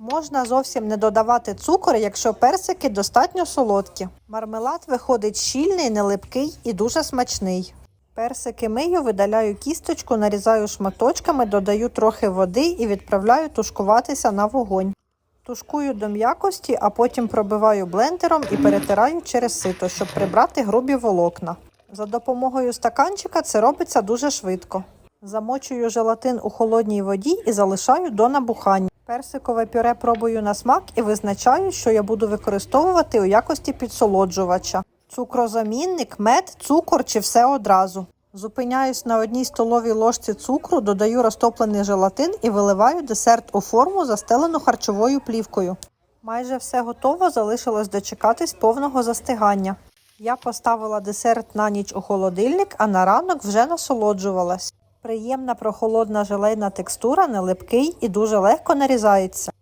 Можна зовсім не додавати цукор, якщо персики достатньо солодкі. Мармелад виходить щільний, нелипкий і дуже смачний. Персики мию, видаляю кісточку, нарізаю шматочками, додаю трохи води і відправляю тушкуватися на вогонь. Тушкую до м'якості, а потім пробиваю блендером і перетираю через сито, щоб прибрати грубі волокна. За допомогою стаканчика це робиться дуже швидко. Замочую желатин у холодній воді і залишаю до набухання. Персикове пюре пробую на смак і визначаю, що я буду використовувати у якості підсолоджувача. Цукрозамінник, мед, цукор чи все одразу. Зупиняюсь на одній столовій ложці цукру, додаю розтоплений желатин і виливаю десерт у форму, застелену харчовою плівкою. Майже все готово, залишилось дочекатись повного застигання. Я поставила десерт на ніч у холодильник, а на ранок вже насолоджувалась. Приємна прохолодна желейна текстура, не липкий і дуже легко нарізається.